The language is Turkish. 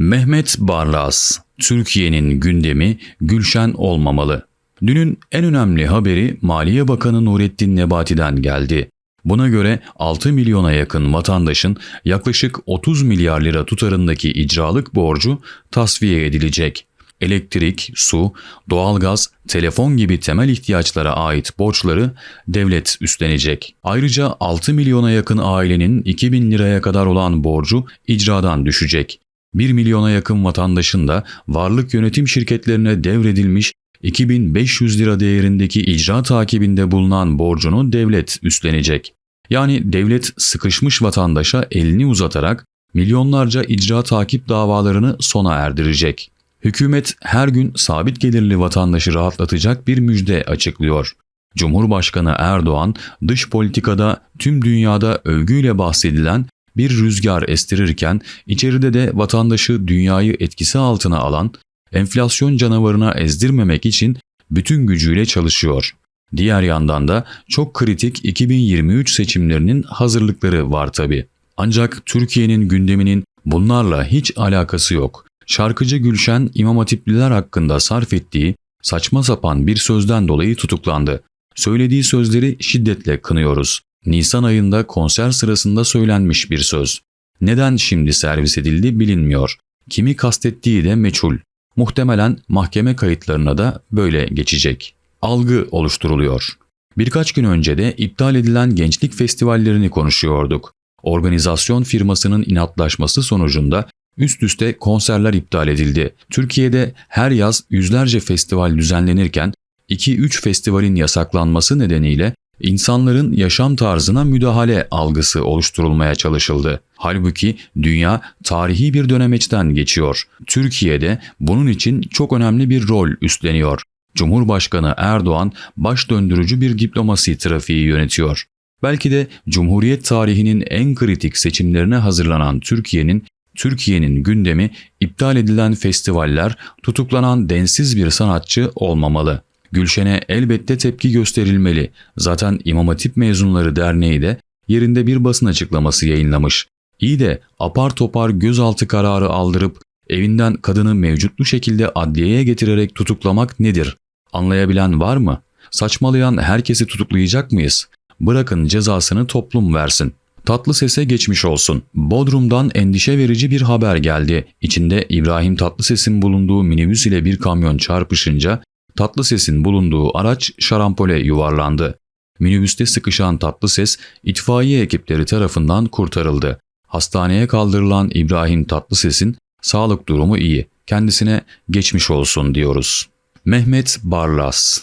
Mehmet Barlas, Türkiye'nin gündemi Gülşen olmamalı. Dünün en önemli haberi Maliye Bakanı Nurettin Nebati'den geldi. Buna göre 6 milyona yakın vatandaşın yaklaşık 30 milyar lira tutarındaki icralık borcu tasfiye edilecek. Elektrik, su, doğalgaz, telefon gibi temel ihtiyaçlara ait borçları devlet üstlenecek. Ayrıca 6 milyona yakın ailenin 2000 liraya kadar olan borcu icradan düşecek. 1 milyona yakın vatandaşın da varlık yönetim şirketlerine devredilmiş 2500 lira değerindeki icra takibinde bulunan borcunu devlet üstlenecek. Yani devlet sıkışmış vatandaşa elini uzatarak milyonlarca icra takip davalarını sona erdirecek. Hükümet her gün sabit gelirli vatandaşı rahatlatacak bir müjde açıklıyor. Cumhurbaşkanı Erdoğan dış politikada tüm dünyada övgüyle bahsedilen bir rüzgar estirirken içeride de vatandaşı dünyayı etkisi altına alan enflasyon canavarına ezdirmemek için bütün gücüyle çalışıyor. Diğer yandan da çok kritik 2023 seçimlerinin hazırlıkları var tabi. Ancak Türkiye'nin gündeminin bunlarla hiç alakası yok. Şarkıcı Gülşen İmam Hatipliler hakkında sarf ettiği saçma sapan bir sözden dolayı tutuklandı. Söylediği sözleri şiddetle kınıyoruz. Nisan ayında konser sırasında söylenmiş bir söz. Neden şimdi servis edildi bilinmiyor. Kimi kastettiği de meçhul. Muhtemelen mahkeme kayıtlarına da böyle geçecek. Algı oluşturuluyor. Birkaç gün önce de iptal edilen gençlik festivallerini konuşuyorduk. Organizasyon firmasının inatlaşması sonucunda üst üste konserler iptal edildi. Türkiye'de her yaz yüzlerce festival düzenlenirken 2-3 festivalin yasaklanması nedeniyle insanların yaşam tarzına müdahale algısı oluşturulmaya çalışıldı. Halbuki dünya tarihi bir dönemeçten geçiyor. Türkiye'de bunun için çok önemli bir rol üstleniyor. Cumhurbaşkanı Erdoğan baş döndürücü bir diplomasi trafiği yönetiyor. Belki de Cumhuriyet tarihinin en kritik seçimlerine hazırlanan Türkiye'nin Türkiye'nin gündemi iptal edilen festivaller, tutuklanan densiz bir sanatçı olmamalı. Gülşen'e elbette tepki gösterilmeli. Zaten İmam Hatip Mezunları Derneği de yerinde bir basın açıklaması yayınlamış. İyi de apar topar gözaltı kararı aldırıp evinden kadını mevcutlu şekilde adliyeye getirerek tutuklamak nedir? Anlayabilen var mı? Saçmalayan herkesi tutuklayacak mıyız? Bırakın cezasını toplum versin. Tatlı sese geçmiş olsun. Bodrum'dan endişe verici bir haber geldi. İçinde İbrahim Tatlıses'in bulunduğu minibüs ile bir kamyon çarpışınca Tatlıses'in bulunduğu araç şarampole yuvarlandı. Minibüste sıkışan Tatlıses itfaiye ekipleri tarafından kurtarıldı. Hastaneye kaldırılan İbrahim Tatlıses'in sağlık durumu iyi. Kendisine geçmiş olsun diyoruz. Mehmet Barlas